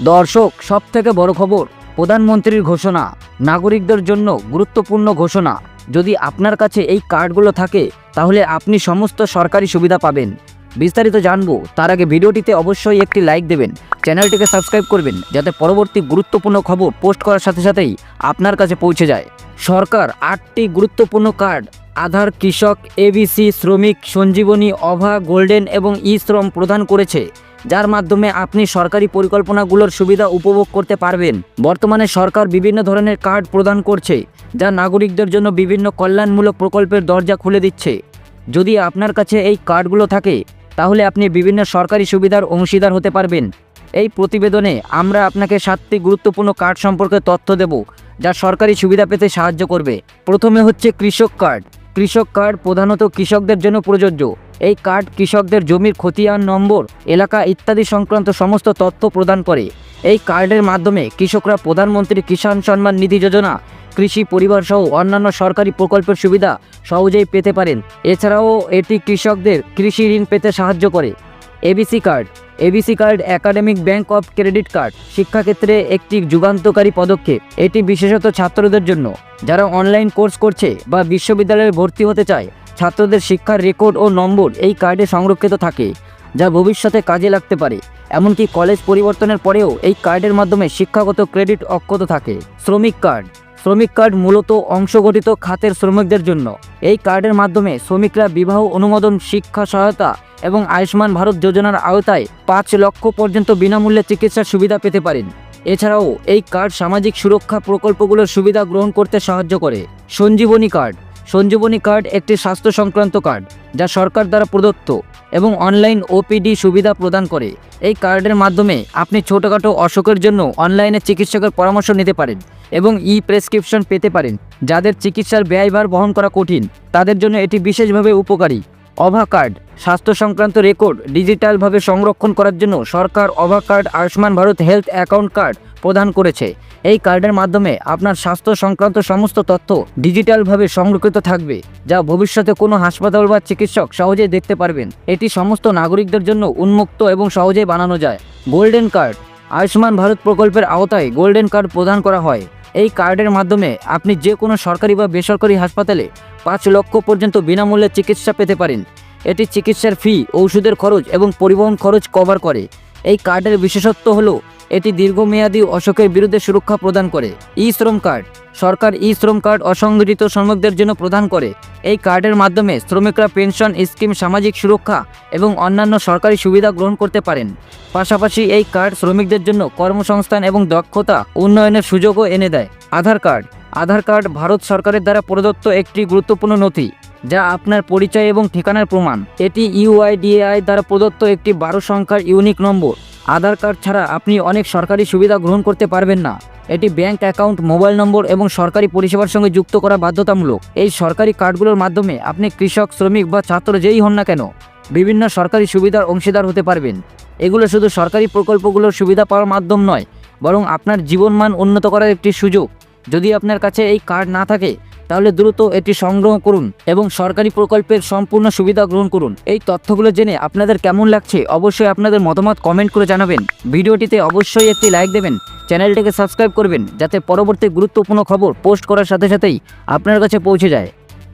দর্শক সব থেকে বড় খবর, প্রধানমন্ত্রীর ঘোষণা। নাগরিকদের জন্য গুরুত্বপূর্ণ ঘোষণা। যদি আপনার কাছে এই কার্ডগুলো থাকে, তাহলে আপনি সমস্ত সরকারি সুবিধা পাবেন। বিস্তারিত জানব, তার আগে ভিডিওটিতে অবশ্যই একটি লাইক দেবেন, চ্যানেলটিকে সাবস্ক্রাইব করবেন, যাতে পরবর্তী গুরুত্বপূর্ণ খবর পোস্ট করার সাথে সাথেই আপনার কাছে পৌঁছে যায়। সরকার আটটি গুরুত্বপূর্ণ কার্ড, আধার, কৃষক এবিসি শ্রমিক, সঞ্জীবনী, অভা, গোল্ডেন এবং ই শ্রম প্রদান করেছে। যার মাধ্যমে আপনি সরকারি পরিকল্পনাগুলোর সুবিধা উপভোগ করতে পারবেন। বর্তমানে সরকার বিভিন্ন ধরনের কার্ড প্রদান করছে, যা নাগরিকদের জন্য বিভিন্ন কল্যাণমূলক প্রকল্পের দরজা খুলে দিচ্ছে। যদি আপনার কাছে এই কার্ডগুলো থাকে, তাহলে আপনি বিভিন্ন সরকারি সুবিধার অংশীদার হতে পারবেন। এই প্রতিবেদনে আমরা আপনাকে সাতটি গুরুত্বপূর্ণ কার্ড সম্পর্কে তথ্য দেব, যা সরকারি সুবিধা পেতে সাহায্য করবে। প্রথমে হচ্ছে কৃষক কার্ড। কৃষক কার্ড প্রধানত কৃষকদের জন্য প্রযোজ্য। এই কার্ড কৃষকদের জমির খতিয়ান, নম্বর, এলাকা ইত্যাদি সংক্রান্ত সমস্ত তথ্য প্রদান করে। এই কার্ডের মাধ্যমে কৃষকরা প্রধানমন্ত্রী কিষাণ সম্মান নিধি যোজনা, কৃষি পরিবার সহ অন্যান্য সরকারি প্রকল্পের সুবিধা সহজেই পেতে পারেন। এছাড়াও এটি কৃষকদের কৃষি ঋণ পেতে সাহায্য করে। ABC card ABC card academic bank of credit card, শিক্ষাক্ষেত্রে একটি যুগান্তকারী পদক্ষেপ। এটি বিশেষত ছাত্রদের জন্য। যারা অনলাইন কোর্স করছে বা বিশ্ববিদ্যালয়ে ভর্তি হতে চায় ছাত্রদের শিক্ষার রেকর্ড ও নম্বর এই কার্ডে সংরক্ষিত থাকে, যা ভবিষ্যতে কাজে লাগতে পারে। এমনকি কলেজ পরিবর্তনের পরেও এই কার্ডের মাধ্যমে শিক্ষাগত ক্রেডিট অক্ষত থাকে। শ্রমিক কার্ড। শ্রমিক কার্ড মূলত অংশগঠিত খাতের শ্রমিকদের জন্য। এই কার্ডের মাধ্যমে শ্রমিকরা বিবাহ, অনুমোদন, শিক্ষা সহায়তা এবং আয়ুষ্মান ভারত যোজনার আওতায় পাঁচ লক্ষ পর্যন্ত বিনামূল্যে চিকিৎসার সুবিধা পেতে পারেন। এছাড়াও এই কার্ড সামাজিক সুরক্ষা প্রকল্পগুলোর সুবিধা গ্রহণ করতে সাহায্য করে। সঞ্জীবনী কার্ড। সঞ্জীবনী কার্ড একটি স্বাস্থ্য সংক্রান্ত কার্ড, যা সরকার দ্বারা প্রদত্ত এবং অনলাইন ওপিডি সুবিধা প্রদান করে। এই কার্ডের মাধ্যমে আপনি ছোটোখাটো অসুখের জন্য অনলাইনে চিকিৎসকের পরামর্শ নিতে পারেন এবং ই প্রেসক্রিপশন পেতে পারেন, যাদের চিকিৎসার ব্যয়ভার বহন করা কঠিন, তাদের জন্য এটি বিশেষভাবে উপকারী। অভা কার্ড, স্বাস্থ্য সংক্রান্ত রেকর্ড ডিজিটালভাবে সংরক্ষণ করার জন্য সরকার অভা card, Ayushman Bharat health account card প্রদান করেছে। এই কার্ডের মাধ্যমে আপনার স্বাস্থ্য সংক্রান্ত সমস্ত তথ্য ডিজিটালভাবে সংরক্ষিত থাকবে, যা ভবিষ্যতে কোনো হাসপাতাল বা চিকিৎসক সহজেই দেখতে পারবেন। এটি সমস্ত নাগরিকদের জন্য উন্মুক্ত এবং সহজেই বানানো যায়। গোল্ডেন কার্ড আয়ুষ্মান ভারত প্রকল্পের আওতায় গোল্ডেন কার্ড প্রদান করা হয়। এই কার্ডের মাধ্যমে আপনি যে কোনো সরকারি বা বেসরকারি হাসপাতালে পাঁচ লক্ষ পর্যন্ত বিনামূল্যে চিকিৎসা পেতে পারেন। এটি চিকিৎসার ফি ওষুধের খরচ এবং পরিবহন খরচ কভার করে। এই কার্ডের বিশেষত্ব হলো এটি দীর্ঘমেয়াদী অসুখের বিরুদ্ধে সুরক্ষা প্রদান করে। ই শ্রম কার্ড। সরকার ই শ্রম কার্ড অসংগঠিত শ্রমিকদের জন্য প্রদান করে। এই কার্ডের মাধ্যমে শ্রমিকরা পেনশন স্কিম, সামাজিক সুরক্ষা এবং অন্যান্য সরকারি সুবিধা গ্রহণ করতে পারেন। পাশাপাশি এই কার্ড শ্রমিকদের জন্য কর্মসংস্থান এবং দক্ষতা উন্নয়নের সুযোগও এনে দেয়। আধার কার্ড। আধার কার্ড ভারত সরকারের দ্বারা প্রদত্ত একটি গুরুত্বপূর্ণ নথি, যা আপনার পরিচয় এবং ঠিকানার প্রমাণ। এটি ইউআইডিএআই দ্বারা প্রদত্ত একটি বারো সংখ্যার ইউনিক নম্বর। আধার কার্ড ছাড়া আপনি অনেক সরকারি সুবিধা গ্রহণ করতে পারবেন না। এটি ব্যাংক অ্যাকাউন্ট, মোবাইল নম্বর এবং সরকারি পরিষেবার সঙ্গে যুক্ত করা বাধ্যতামূলক। এই সরকারি কার্ডগুলোর মাধ্যমে আপনি কৃষক, শ্রমিক বা ছাত্র যেই হন না কেন, বিভিন্ন সরকারি সুবিধার অংশীদার হতে পারবেন। এগুলো শুধু সরকারি প্রকল্পগুলোর সুবিধা পাওয়ার মাধ্যম নয়, বরং আপনার জীবনমান উন্নত করার একটি সুযোগ। যদি আপনার কাছে এই কার্ড না থাকে তাহলে দ্রুত এটি সংগ্রহ করুন এবং সরকারি প্রকল্পের সম্পূর্ণ সুবিধা গ্রহণ করুন। এই তথ্যগুলো জেনে আপনাদের কেমন লাগছে অবশ্যই আপনাদের মতামত কমেন্ট করে জানাবেন। ভিডিওটিতে অবশ্যই একটি লাইক দেবেন, চ্যানেলটিকে সাবস্ক্রাইব করবেন, যাতে পরবর্তী গুরুত্বপূর্ণ খবর পোস্ট করার সাথে সাথেই আপনার কাছে পৌঁছে যায়।